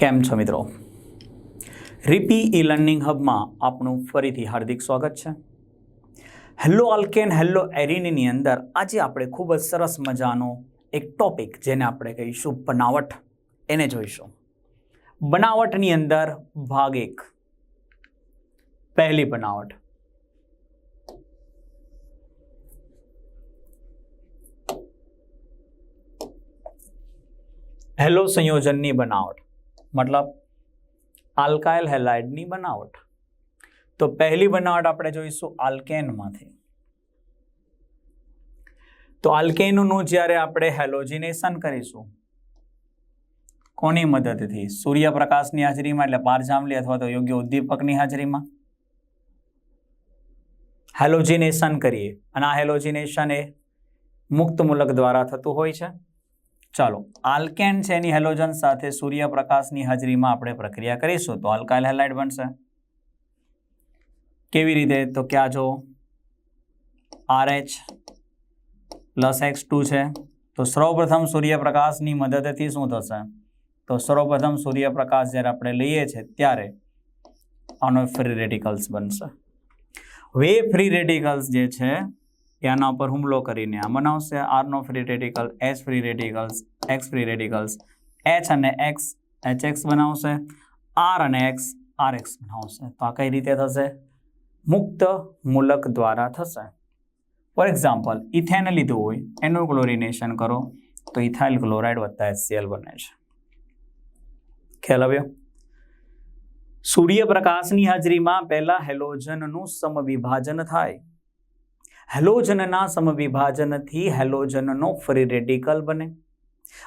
કેમ છો મિત્રો? રીપી ઈ લર્નિંગ હબમાં આપનું ફરીથી હાર્દિક સ્વાગત છે. હેલો આલ્કેન હેલો એરિનની અંદર આજે આપણે ખૂબ જ સરસ મજાનો એક ટોપિક જેને આપણે કહીશું બનાવટ. એને જોઈશું. બનાવટની અંદર ભાગ એક. પહેલી બનાવટ. હેલો સંયોજનની બનાવટ. મતલબ આલ્કાઇલ હેલાઇડની બનાવટ. તો પહેલી બનાવટ આપણે જોઈશું આલ્કેનમાંથી. તો આલ્કેનનું જ્યારે આપણે હેલોજિનેશન કરીશું, કોની મદદથી? સૂર્યપ્રકાશની હાજરીમાં એટલે પારજાંબલી અથવા તો યોગ્ય ઉદ્દીપકની હાજરીમાં? હેલોજિનેશન કરીએ. અને આ હેલોજિનેશન એ મુક્ત મૂલક દ્વારા થતું હોય છે. ચાલો આલ્કેન છે એની હેલોજન સાથે સૂર્યપ્રકાશની હાજરીમાં આપણે પ્રક્રિયા કરીશું. તો આલ્કાઇલ હેલાઇડ બનશે. કેવી રીતે? તો કે આ જો આરએચ પ્લસ એક્સ ટુ છે. તો સર્વપ્રથમ સૂર્યપ્રકાશની મદદથી શું થશે? તો સર્વપ્રથમ સૂર્યપ્રકાશ જ્યારે આપણે લઈએ છીએ, ત્યારે આનો ફ્રી રેડિકલ્સ બનશે. વે ફ્રી રેડિકલ્સ જે છે એ આના ઉપર હુમલો કરીને આ બનાવશે. આરનો free radical H free radicals X free radicals H અને એક્સ એચ એક્સ બનાવશે. આર અને એક્સ આર એક્સ બનાવશે. તો આ કઈ રીતે થશે? મુક્ત મૂલક દ્વારા થશે. ફોર એક્ઝામ્પલ ઇથેન લીધું હોય, એનું ક્લોરિનેશન કરો, તો ઇથાઇલ ક્લોરાઇડ વત્તા એચસીએલ બને છે. ખ્યાલ આવ્યો? સૂર્યપ્રકાશની હાજરીમાં પહેલા હેલોજનનું સમવિભાજન થાય. હેલોજનના સમવિભાજનથી હેલોજનનો ફ્રી રેડિકલ બને.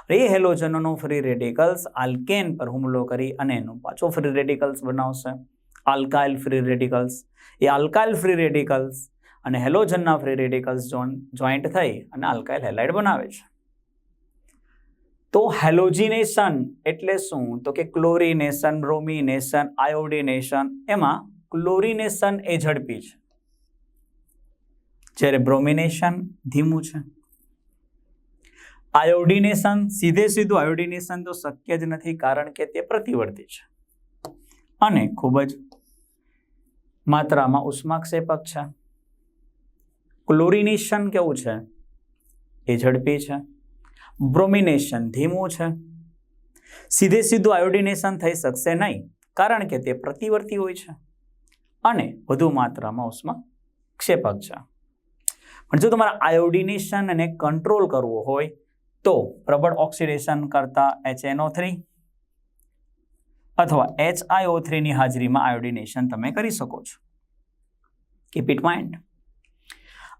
એ હેલોજનનો ફ્રી રેડિકલ્સ આલ્કેન પર હુમલો કરી અને એનો પાછો ફ્રી રેડિકલ્સ બનાવશે. Alkyl free radicals. એ આલ્કાઇલ ફ્રી રેડિકલ્સ અને હેલોજનના ફ્રી રેડિકલ્સ જોઈન્ટ થઈ અને આલ્કાઇલ હેલાઇડ બનાવે છે. તો હેલોજિનેશન એટલે શું? તો કે ક્લોરિનેશન, બ્રોમિનેશન, આયોડિનેશન, એમાં ક્લોરિનેશન એ ઝડપી છે. જ્યારે બ્રોમિનેશન ધીમું છે. આયોડિનેશન, સીધે સીધું આયોડિનેશન તો શક્ય જ નથી કારણ કે તે પ્રતિવર્તી છે. અને ખૂબ જ માત્રામાં ઉષ્માક્ષેપક છે. ક્લોરિનેશન કેવું છે? એ ઝડપી છે. બ્રોમિનેશન ધીમું છે. સીધે સીધું આયોડિનેશન થઈ શકશે નહીં કારણ કે તે પ્રતિવર્તી હોય છે. અને વધુ માત્રામાં ઉષ્મા ક્ષેપક છે. પણ જો તમારે આયોડિનેશનને કંટ્રોલ કરવો હોય, તો પ્રબળ ઓક્સિડેશન કરતા એચએનઓ થ્રી અથવા એચઆઈઓ થ્રીની હાજરીમાં આયોડિનેશન તમે કરી શકો છો. કીપ ઇટ માઇન્ડ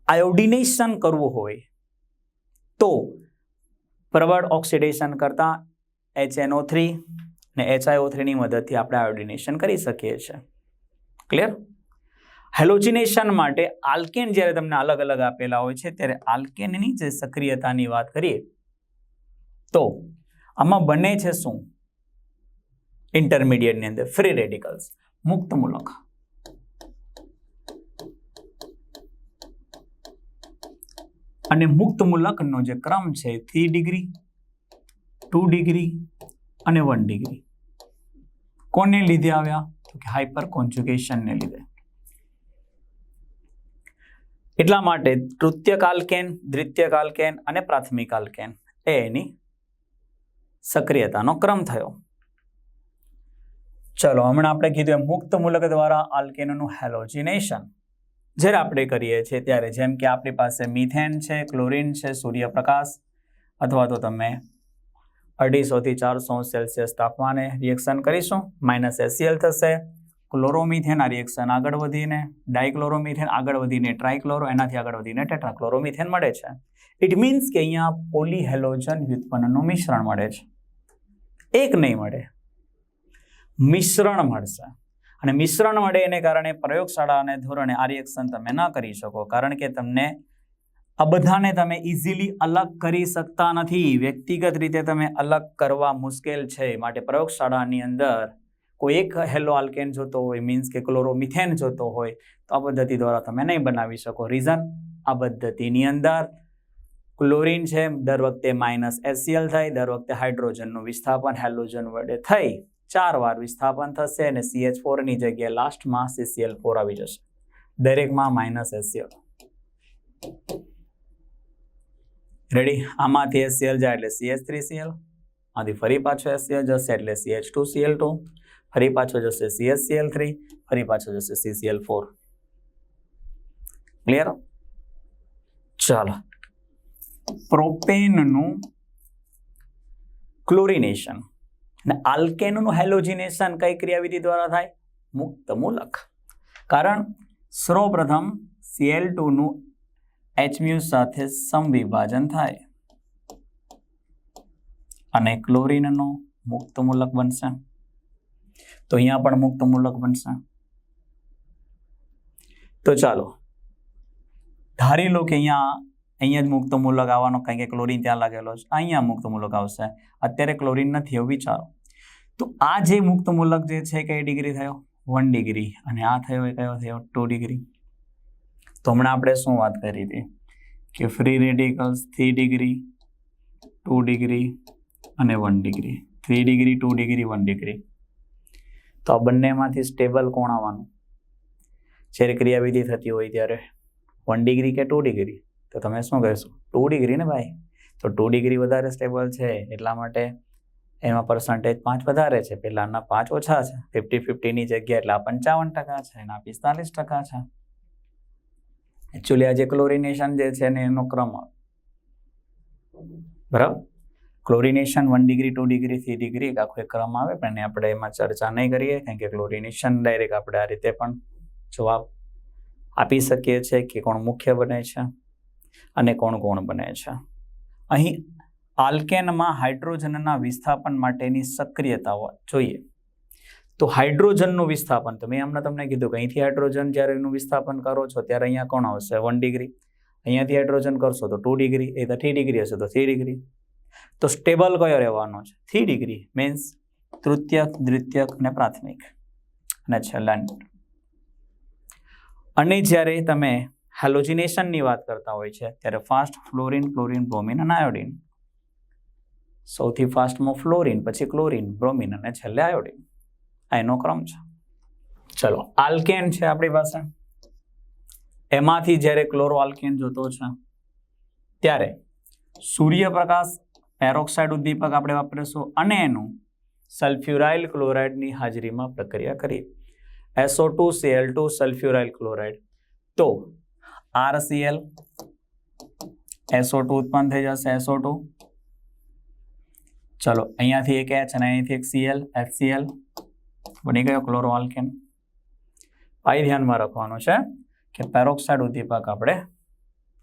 આયોડિનેશન કરવું હોય, તો પ્રબળ ઓક્સિડેશન કરતા એચએનઓ થ્રી ને એચઆઈઓ થ્રીની મદદથી આપણે આયોડિનેશન કરી શકીએ છીએ. ક્લિયર હેલોજિનેશન માટે આલ્કેન જ્યારે તમને અલગ અલગ આપેલા હોય છે, ત્યારે આલ્કેનની જે સક્રિયતાની વાત કરીએ, તો આમાં બને છે શું? ઇન્ટરમીડિયેટની અંદર ફ્રી રેડિકલ્સ મુક્ત મૂલક અને મુક્ત મૂલકનો જે ક્રમ છે થ્રી ડિગ્રી ટુ ડિગ્રી અને વન ડિગ્રી કોને લીધે આવ્યા? તો કે હાઇપર કોન્જુગેશનને લીધે. એટલા માટે તૃતીય આલ્કેન દ્વિતીયક આલ્કેન અને પ્રાથમિક આલ્કેન એ એની સક્રિયતાનો ક્રમ થયો. ચલો, હમણાં આપણે કીધું એમ મુક્ત મૂલક દ્વારા આલ્કેનોનું હેલોજિનેશન. જ્યારે આપણે કરીએ છીએ ત્યારે જેમ કે આપણી પાસે મિથેન છે, ક્લોરિન છે, સૂર્યપ્રકાશ, અથવા તો તમે અઢીસોથી ચારસો સેલ્સિયસ તાપમાને રિએક્શન કરીશું, માઇનસ એસીએલ થશે ક્લોરોમિથેન આ રિએક્શન આગળ વધીને ડાયક્લોરોમિથેન આગળ વધીને ટ્રાયક્લોરો એનાથી આગળ વધીને ટેટ્રાક્લોરોમિથેન મળે છે. ઇટ મીન્સ કે અહીંયા પોલીહેલોજન વ્યુત્પન્નનું મિશ્રણ મળે છે. એક નહીં મળે. મિશ્રણ મળશે. અને મિશ્રણ મળે એને કારણે પ્રયોગશાળા અને ધોરણે આ રિએક્શન તમે ના કરી શકો. કારણ કે તમને આ બધાને તમે ઇઝીલી અલગ કરી શકતા નથી. વ્યક્તિગત રીતે તમે અલગ કરવા મુશ્કેલ છે. માટે પ્રયોગશાળાની અંદર કોઈ એક હેલો આલ્કેન જોતો હોય, મીન્સ કે ક્લોરોમિથેન જોતો હોય, તો આ પદ્ધતિ દ્વારા તમે નહીં બનાવી શકો. રીઝન આ પદ્ધતિની અંદર ક્લોરિન છે, દર વખતે માઇનસ એસસીએલ થાય, દર વખતે હાઇડ્રોજનનું વિસ્થાપન હેલોજન વડે થઈ, ચાર વાર વિસ્થાપન થશે અને સીએચ ફોરની જગ્યાએ લાસ્ટમાં સીસીએલ ફોર આવી જશે. દરેકમાં માઇનસ એસસીએલ રેડી આમાંથી એસસીએલ જાય એટલે સીએચ થ્રી સીએલ આથી ફરી પાછો એસસીએલ જશે એટલે સીએચ ટુ સીએલ ટુ ફરી પાછો જશે સીએસસીએલ થ્રી ફરી પાછો જશે સીસીએલ ફોર ક્લિયર ચાલો. પ્રોપેનનું ક્લોરિનેશન અને આલ્કેનનું હેલોજિનેશન કઈ ક્રિયાવિધિ દ્વારા થાય? મુક્ત મૂલક. કારણ સર્વપ્રથમ સીએલ ટુનું એચમ્યુ સાથે સમવિભાજન થાય. અને ક્લોરિનનો મુક્ત મૂલક બનશે. તો અહીંયા પણ મુક્ત મૂલક બનશે. તો ચાલો, ધારી લો કે અહીંયા અહીંયા જ મુક્ત મૂલક આવવાનો કારણ કે ક્લોરીન ત્યાં લાગેલો છે. અહીંયા મુક્ત મૂલક આવશે. અત્યારે ક્લોરીન નથી, એવું વિચારો. તો આ જે મુક્ત મૂલક જે છે કઈ ડિગ્રી થયો? વન ડિગ્રી અને આ થયો એ કયો થયો? ટુ ડિગ્રી તો હમણાં આપણે શું વાત કરી હતી? કે free radicals three degree two degree અને one degree three degree two degree one degree તો આ બંનેમાંથી સ્ટેબલ કોણ આવવાનું? જ્યારે ક્રિયાવિધિ થતી હોય ત્યારે વન ડિગ્રી કે ટુ ડિગ્રી તો તમે શું કહેશો? ટુ ડિગ્રી ને ભાઈ? તો ટુ ડિગ્રી વધારે સ્ટેબલ છે, એટલા માટે એમાં પર્સન્ટેજ પાંચ વધારે છે. પહેલાંના પાંચ ઓછા છે. ફિફ્ટી ફિફ્ટીની જગ્યાએ એટલે આ પંચાવન ટકા છે, એના પિસ્તાલીસ ટકા છે. એકચ્યુઅલી આ જે ક્લોરિનેશન જે છે ને, એનો ક્રમ બરાબર? Chlorination one degree two degree three degree આખો એક ક્રમ આવે, પણ એને આપણે એમાં ચર્ચા નહીં કરીએ, કારણ કે ક્લોરિનેશન ડાયરેક્ટ આપણે આ રીતે પણ જવાબ આપી શકીએ છીએ કે કોણ મુખ્ય બને છે અને કોણ કોણ બને છે. અહીં આલ્કેનમાં હાઇડ્રોજનના વિસ્થાપન માટેની સક્રિયતાઓ જોઈએ. તો હાઇડ્રોજનનું વિસ્થાપન, તો મેં હમણાં તમને કીધું કે અહીંથી હાઇડ્રોજન જ્યારે એનું વિસ્થાપન કરો છો, ત્યારે અહીંયા કોણ આવશે? વન ડિગ્રી અહીંયાથી હાઇડ્રોજન કરશો તો ટુ ડિગ્રી એ તો થ્રી ડિગ્રી હશે તો થ્રી ડિગ્રી તો સ્ટેબલ કયો રહેવાનો છે? થ્રી ડિગ્રી મીન્સ તૃતીયક, દ્વિતીયક અને પ્રાથમિક. અને છેલ્લા અને જ્યારે તમે હેલોજિનેશનની વાત કરતા હોય છે, ત્યારે ફાસ્ટ ફ્લોરિન ક્લોરિન બ્રોમિન અને આયોડિન સૌથી ફાસ્ટમાં ફ્લોરિન પછી ક્લોરિન બ્રોમિન અને છેલ્લે આયોડિન આ એનો ક્રમ છે. ચલો આલ્કેન છે આપણી પાસે. એમાંથી જ્યારે ક્લોરો આલ્કેન જોતો છે, ત્યારે સૂર્યપ્રકાશ પેરોક્સાઇડ ઉદ્દીપક આપણે વાપરીશું અને એનું સલ્ફ્યુરાઇલ ક્લોરાઇડની હાજરીમાં પ્રક્રિયા કરીએ. SO two Cl two sulphuryl chloride. તો આરસીએલ એસઓ ટુ ઉત્પન્ન થઈ જશે એસઓ ટુ ચલો, અહીંયાથી એક એચ અને અહીંયાથી એક સીએલ એચસીએલ બની ગયો ક્લોરોઆલ્કેન અહીં ધ્યાનમાં રાખવાનું છે કે પેરોક્સાઇડ ઉદ્દીપક આપણે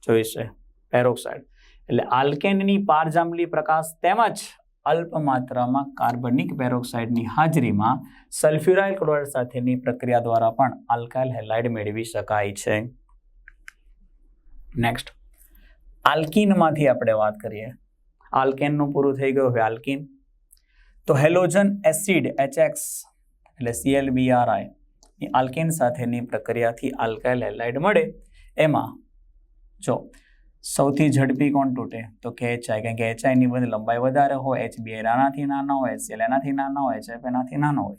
જોઈશે. પેરોક્સાઇડ. એટલે આલ્કેનની પારજાંબલી પ્રકાશ તેમજ અલ્પ માત્રામાં કાર્બનિક પેરોક્સાઇડની હાજરીમાં સલ્ફ્યુરાઇલ ક્લોરાઇડ સાથેની પ્રક્રિયા દ્વારા પણ આલ્કાઇલ હેલાઇડ મેળવી શકાય છે. નેક્સ્ટ આલ્કીનમાંથી આપણે વાત કરીએ. આલ્કેનનું પૂરું થઈ ગયું હવે આલ્કીન. તો હેલોજન એસિડ એચએક્સ એટલે સીએલબીઆરઆઈ આલ્કેન સાથેની પ્રક્રિયાથી આલ્કાઇલ હેલાઇડ મળે. એમાં જો સૌથી ઝડપી કોણ તૂટે? તો કે એચઆઈ કારણ કે એચઆઈની બધી લંબાઈ વધારે હોય એચબીઆઈ નાનાથી નાના હોય એચસીએલ એનાથી નાના હોય એચએફ એનાથી નાનો હોય.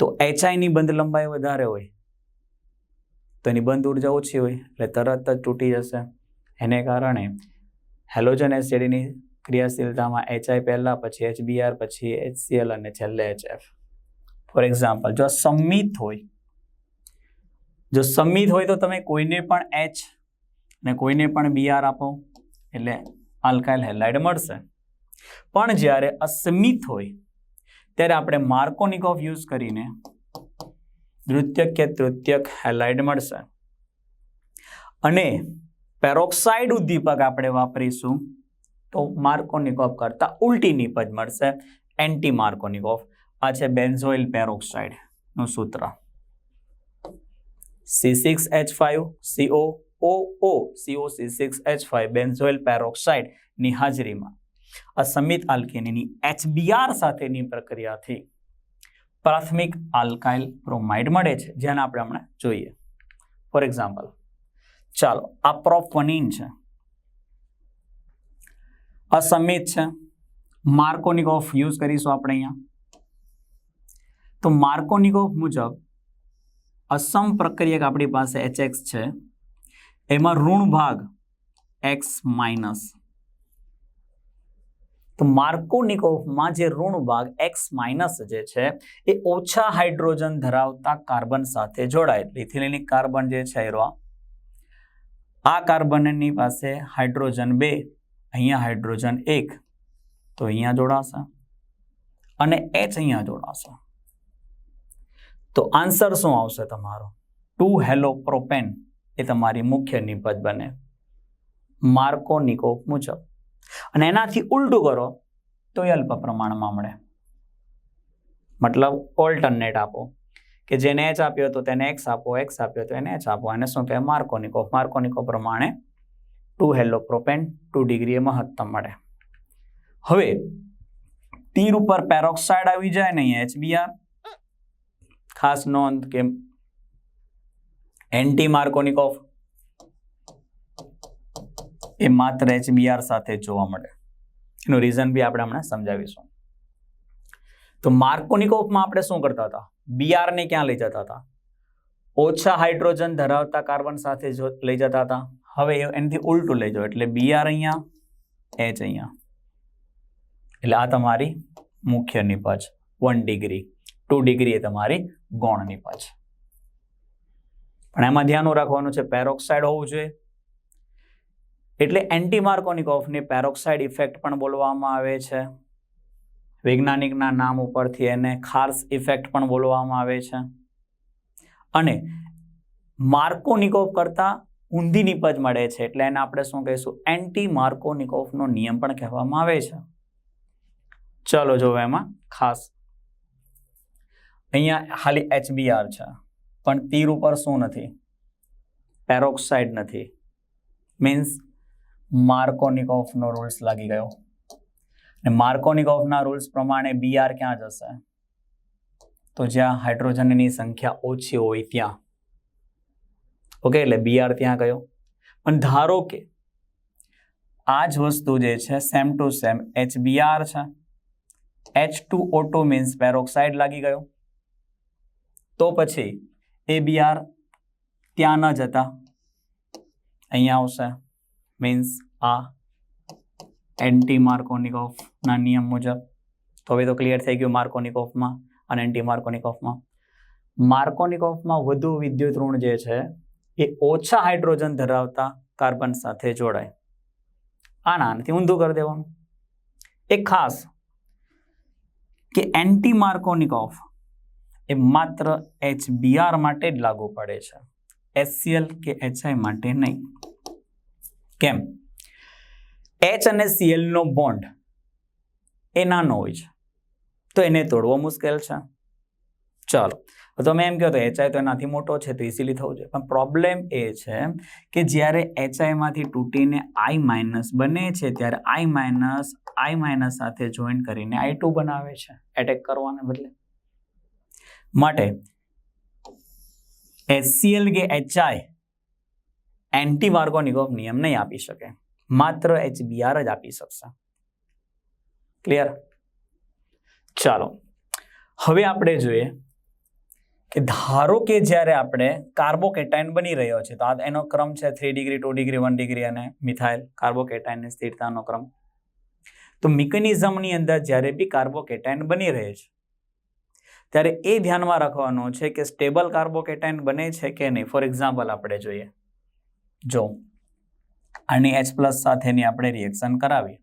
તો એચઆઈની બંધ લંબાઈ વધારે હોય, તો એની બંધ ઊર્જા ઓછી હોય, એટલે તરત જ તૂટી જશે. એને કારણે હેલોજન એસિડની ક્રિયાશીલતામાં એચઆઈ પહેલાં, પછી એચબીઆર પછી એચસીએલ અને છેલ્લે એચએફ ફોર એક્ઝામ્પલ, જો સંમિત હોય, જો સંમિત હોય તો તમે કોઈને પણ એચ ને કોઈને પણ બીઆર આપો, એટલે આલ્કાઇલ હેલાઇડ મળશે. પણ જ્યારે અસ્મિત હોય, ત્યારે આપણે માર્કોનિકોફ યુઝ કરીને દ્વિતીયક કે તૃત્યક હેલાઇડ મળશે. અને પેરોક્સાઇડ ઉદ્દીપક આપણે વાપરીશું, તો માર્કોનિકોફ કરતાં ઉલટી નિપજ મળશે એન્ટી માર્કોનિકોફ આ છે બેન્ઝોઇલ પેરોક્સાઇડનું સૂત્ર. C six H five CO O O CO C six H five benzoyl પેરોક્સાઇડની હાજરીમાં. આ સમિત આલ્કેનીની એચબીઆર સાથેની પ્રક્રિયાથી પ્રાથમિક આલ્કાઇલ બ્રોમાઇડ મળે છે, જેને આપણે હમણાં જોઈએ. ફોર એક્ઝામ્પલ ચાલો, આ પ્રોફવનીન છે. અસમિત છે. માર્કોનિકોફ યુઝ કરીશું આપણે અહીંયા. તો માર્કોનિકોફ મુજબ અસમ પ્રક્રિયક આપણી પાસે એચ એક્સ છે. એમાં ઋણ ભાગ એક્સ માઇનસ તો માર્કોનિકોફમાં જે ઋણ ભાગ એક્સ માઇનસ જે છે, એ ઓછા હાઇડ્રોજન ધરાવતા કાર્બન સાથે જોડાય. ઇથિલિનિક કાર્બન જે છે, એરો, આ કાર્બનની પાસે હાઇડ્રોજન બે, અહીંયા હાઇડ્રોજન એક, તો અહીંયા જોડાશે અને એચ અહીંયા જોડાશે. તો આન્સર શું આવશે તમારો? ટુ હેલો પ્રોપેન એ તમારી મુખ્ય નિપજ બને. માર્કોનિકોફ મુજબ. અને એનાથી ઉલટું કરો, તો એ અલ્પ પ્રમાણમાં મળે. મતલબ ઓલ્ટરનેટ આપો. કે જેને એચ આપ્યો તો તેને એક્સ આપો એક્સ આપ્યો તો એને એચ આપો. એને શું કહેવાય? માર્કોનિકોફ માર્કોનિકો પ્રમાણે two halo propane two degree મહત્તમ મળે. હવે, તીર ઉપર પેરોક્સાઇડ આવી જાય ને અહીંયા એચબીઆર ખાસ નોંધ કે એન્ટી માર્કોનિકોફ એ માત્ર એચબીઆર સાથે જોવા મળે. એનું રીઝન બી આપણે હમણાં સમજાવીશું. તો માર્કોનિકોફમાં આપણે શું કરતા હતા? બીઆરને ક્યાં લઈ જતા હતા? ઓછા હાઇડ્રોજન ધરાવતા કાર્બન સાથે જો લઈ જતા હતા. હવે એનાથી ઉલટું લઈ જાઓ, એટલે બીઆર અહીંયા એચ અહીંયા. એટલે આ તમારી મુખ્ય નિપજ વન ડિગ્રી ટુ ડિગ્રી એ તમારી ગૌણ નિપજ. પણ એમાં ધ્યાન રાખવાનું છે પેરોક્સાઇડ હોવું જોઈએ. એટલે એન્ટીમાર્કોનિકોફની પેરોક્સાઇડ ઇફેક્ટ પણ બોલવામાં આવે છે. વૈજ્ઞાનિકના નામ ઉપરથી એને ખાર્સ ઇફેક્ટ પણ બોલવામાં આવે છે. અને માર્કોનિકોફ કરતાં ઊંધી નિપજ મળે છે, એટલે એને આપણે શું કહીશું? એન્ટી માર્કોનિકોફનો નિયમ પણ કહેવામાં આવે છે. ચલો જો એમાં ખાસ. અહીંયા ખાલી એચબીઆર છે. પણ તીર ઉપર શું નથી? પેરોક્સાઇડ નથી. મીન્સ માર્કોનિકોફનો રૂલ્સ લાગી ગયો. અને માર્કોનિકોફના રૂલ્સ પ્રમાણે બીઆર ક્યાં જશે? તો જ્યાં હાઇડ્રોજનની સંખ્યા ઓછી હોય ત્યાં. ઓકે એટલે બીઆર ત્યાં ગયો. પણ ધારો કે આ જ વસ્તુ જે છે same to same H Br છે. H two O two means peroxide લાગી ગયો. તો પછી એ બીઆર ત્યાં ન જતા. અહીંયા આવશે. મીન્સ આ એન્ટી માર્કોનિકોફના નિયમ મુજબ. તો હવે તો ક્લિયર થઈ ગયું માર્કોનિકોફમાં અને એન્ટી માર્કોનિકોફમાં માર્કોનિકોફમાં વધુ વિદ્યુત ઋણ જે છે, એ ઓછા હાઇડ્રોજન ધરાવતા કાર્બન સાથે જોડાય. આના આનાથી ઊંધું કરી દેવાનું. એક ખાસ કે એન્ટી માર્કોનિકોફ એ માત્ર એચબીઆર માટે જ લાગુ પડે છે. એચસીએલ કે એચઆઈ માટે નહીં. કેમ? એચ અને સીએલનો બોન્ડ એ નાનો હોય છે. તો એને તોડવો મુશ્કેલ છે. ચાલો. તો તમે એમ કહો તો એચઆઈ તો એનાથી મોટો છે, તો ઇઝીલી થવું જોઈએ. પણ પ્રોબ્લેમ એ છે કે જ્યારે એચઆઈમાંથી તૂટીને આઈ માઇનસ બને છે, ત્યારે આઈ માઇનસ આઈ માઇનસ સાથે જોઈન કરીને આઈ ટુ બનાવે છે. એટેક કરવાને બદલે. માટે એચસીએલ કે એચઆઈ એન્ટી માર્ગોનિકોફ નિયમ નહીં આપી શકે. માત્ર એચબીઆર જ આપી શકશે. ક્લિયર ચાલો. હવે આપણે જોઈએ કે ધારો કે જ્યારે આપણે કાર્બોકેટાઇન બની રહ્યો છે, તો આ એનો ક્રમ છે three degree two degree one degree અને મિથાઇલ કાર્બોકેટાઇનની સ્થિરતાનો ક્રમ. તો મિકેનિઝમની અંદર જ્યારે બી કાર્બોકેટાઇન બની રહે છે ત્યારે એ ધ્યાનમાં રાખવાનું છે કે સ્ટેબલ કાર્બોકેટાઇન બને છે કે નહીં? ફોર એક્ઝામ્પલ આપણે જોઈએ. જો, આની એચ પ્લસ સાથેની આપણે રિએક્શન કરાવીએ.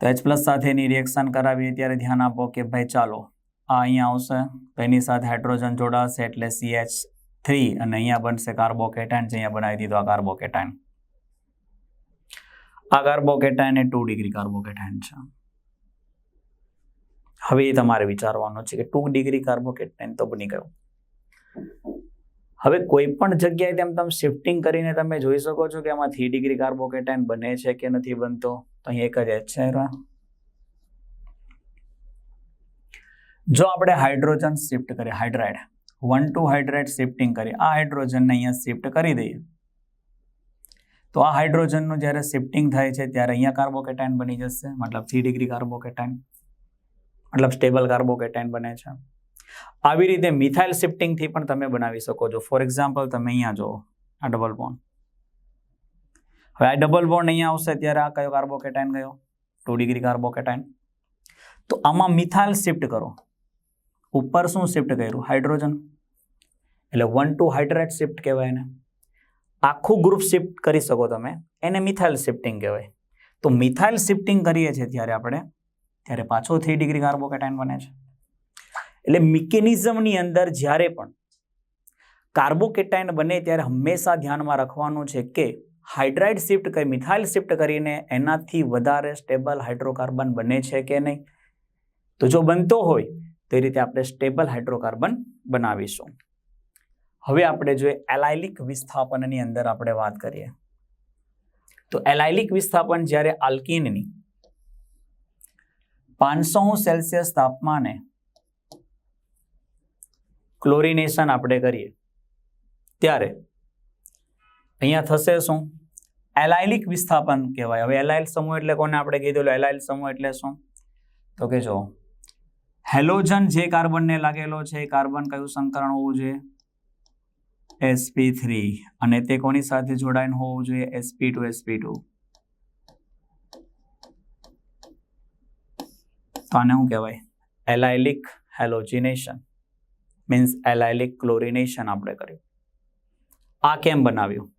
તો એચ પ્લસ સાથેની રિએક્શન કરાવીએ ત્યારે ધ્યાન આપો કે ભાઈ ચાલો, આ અહીંયા આવશે તો એની સાથે હાઇડ્રોજન જોડાશે એટલે સીએચ થ્રી અને અહીંયા બનશે કાર્બોકેટાઇન જે અહીંયા બનાવી દીધો આ કાર્બોકેટાઇન આ કાર્બોકેટાઇન એ ટુ ડિગ્રી કાર્બોકેટાઇન છે. હવે એ તમારે વિચારવાનું છે કે ટુ ડિગ્રી કાર્બોકેટાઇન તો બની ગયો. હવે કોઈ પણ જગ્યાએ તેમ તમે શિફ્ટિંગ કરીને તમે જોઈ શકો છો કે આમાં થ્રી ડિગ્રી કાર્બોકેટાઇન બને છે કે નથી બનતો. તો અહીં એક જ એચ છે જો આપણે હાઇડ્રોજન શિફ્ટ કરીએ hydride one two hydride shifting કરીએ. આ હાઇડ્રોજનને અહીંયા શિફ્ટ કરી દઈએ. તો આ હાઇડ્રોજનનું જ્યારે શિફ્ટિંગ થાય છે ત્યારે અહીંયા કાર્બોકેટાઇન બની જશે, મતલબ થ્રી ડિગ્રી કાર્બોકેટાઇન મતલબ સ્ટેબલ કાર્બોકેટાઇન બને છે. આવી રીતે મિથાઇલ શિફ્ટિંગથી પણ તમે બનાવી શકો છો. ફોર એક્ઝામ્પલ તમે અહીંયા જુઓ, આ ડબલ બોન્ડ હવે આ ડબલ બોન્ડ અહીંયા આવશે, ત્યારે આ કયો કાર્બોકેટાઇન ગયો ટુ ડિગ્રી કાર્બોકેટાઇન તો આમાં મિથાઇલ શિફ્ટ કરો. ઉપર શું શિફ્ટ કર્યું? હાઇડ્રોજન એટલે વન ટુ હાઇડ્રેટ શિફ્ટ કહેવાય એને. આખું ગ્રુપ શિફ્ટ કરી શકો તમે. એને મિથાઇલ શિફ્ટિંગ કહેવાય. તો મિથાઇલ શિફ્ટિંગ કરીએ છીએ ત્યારે આપણે. ત્યારે પાછો થ્રી ડિગ્રી કાર્બોકેટાઇન બને છે. એટલે મિકેનિઝમની અંદર જ્યારે પણ કાર્બોકેટાઇન બને ત્યારે હંમેશા ધ્યાનમાં રાખવાનું છે કે હાઇડ્રાઇડ શિફ્ટ કરી મિથાઇલ શિફ્ટ કરીને એનાથી વધારે સ્ટેબલ હાઇડ્રોકાર્બન બને છે કે નહીં? તો જો બનતો હોય તો રીતે આપણે સ્ટેબલ હાઇડ્રોકાર્બન બનાવીશું. હવે આપણે જો એલાઇલિક વિસ્થાપનની અંદર આપણે વાત કરીએ. તો એલાઇલિક વિસ્થાપન જ્યારે આલ્કીનની પાંચસો સેલ્સિયસ તાપમાને ક્લોરિનેશન આપણે કરીએ. ત્યારે અહીંયા થશે શું? એલાઇલિક વિસ્થાપન કહેવાય. હવે એલાઇલ સમૂહ એટલે કોને આપણે કીધું એલાયલ સમૂહ એટલે શું? તો કે જો હેલોજન જે કાર્બનને લાગેલો છે, એ કાર્બન કયું સંકરણ હોવું જોઈએ? Sp three. અને તે કોની સાથે જોડાઈને હોવું જોઈએ? Sp two sp two. તો આને શું કહેવાય? Allylic halogenation means allylic chlorination આપણે કર્યું. આ કેમ બનાવ્યું?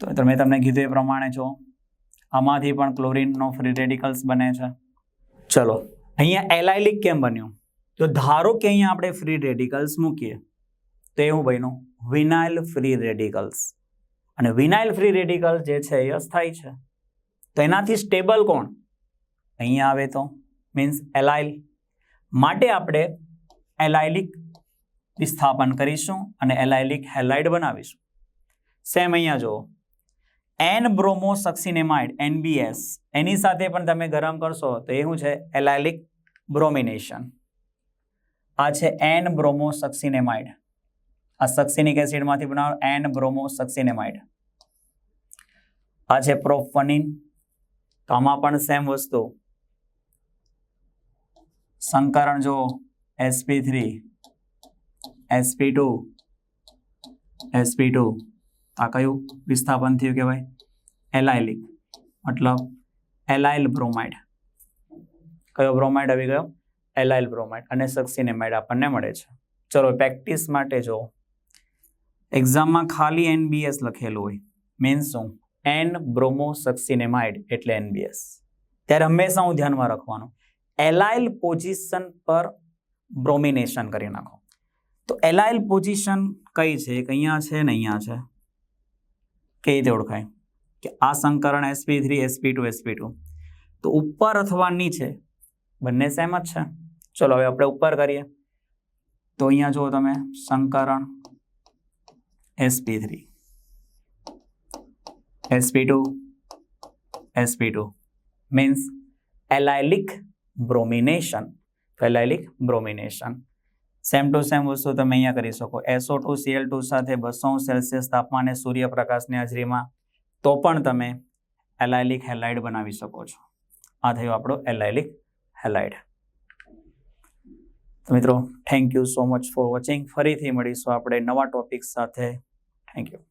તો તમે તમને કીધું એ પ્રમાણે જો, આમાંથી પણ ક્લોરિનનો ફ્રી રેડિકલ્સ બને છે. ચલો, અહીંયા એલાઇલિક કેમ બન્યું? તો ધારો કે અહીંયા આપણે ફ્રી રેડિકલ્સ મૂકીએ, તો એ હું બન્યું? વિનાઇલ ફ્રી રેડિકલ્સ અને વિનાઇલ ફ્રી રેડિકલ જે છે એ અસ્થાયી છે. તો એનાથી સ્ટેબલ કોણ? અહીંયા આવે તો? મીન્સ એલાઇલ માટે આપણે એલાઇલિક વિસ્થાપન કરીશું અને એલાઇલિક હેલાઇડ બનાવીશું. સેમ અહીંયા જુઓ. એન બ્રોમો સક્સિનેમાઇડ એનબીએસ એની સાથે પણ તમે ગરમ કરશો તો એ શું છે? એલાઇલિક બ્રોમિનેશન આ છે એન બ્રોમો સક્સિનેમાઇડ આ સક્સિનિક એસિડમાંથી બનાવો એન બ્રોમો સક્સિનેમાઇડ આ છે પ્રોફનિન તો આમાં પણ સેમ વસ્તુ. સંકરણ જો SP three SP two SP two આ કયું વિસ્થાપન થયું કહેવાય? એલાઇલિક મતલબ એલાઇલ બ્રોમાઇડ. કયો બ્રોમાઇડ આવી ગયો? Allyl bromide. અને સક્સિનેમાઇડ આપણને મળે છે. ચલો પ્રેક્ટિસ માટે જો એક્ઝામમાં ખાલી એનબીએસ લખેલું હોય. મીન્સ શું? એન બ્રોમો સક્સિનેમાઇડ એટલે એનબીએસ ત્યારે હંમેશા હું ધ્યાનમાં રાખવાનું. એલાઇલ પોઝિશન પર બ્રોમિનેશન કરી નાખો. તો એલાઇલ પોઝિશન કઈ છે? કે અહીંયા છે ને અહીંયા છે. કઈ રીતે ઓળખાય? કે આ સંકરણ SP three SP two SP two તો ઉપર અથવા નીચે બંને સેમ જ છે. ચલો હવે આપણે ઉપર કરીએ. તો અહીંયા જુઓ તમે, સંકરણ SP three SP two SP two means allylic bromination, ફેલાયેલી બ્રોમિનેશન. સેમ ટુ સેમ વસ્તુ તમે અહીંયા કરી શકો. એસો ટુ સીએલ ટુ સાથે બસો સેલ્સિયસ તાપમાને સૂર્યપ્રકાશની હાજરીમાં, તો પણ તમે એલાયલિક હેલાઇડ બનાવી શકો છો. આ થયું આપણો એલાયલિક હેલાઇડ. તો મિત્રો thank you so much for watching ફરીથી મળીશું આપણે નવા ટોપિક સાથે. Thank you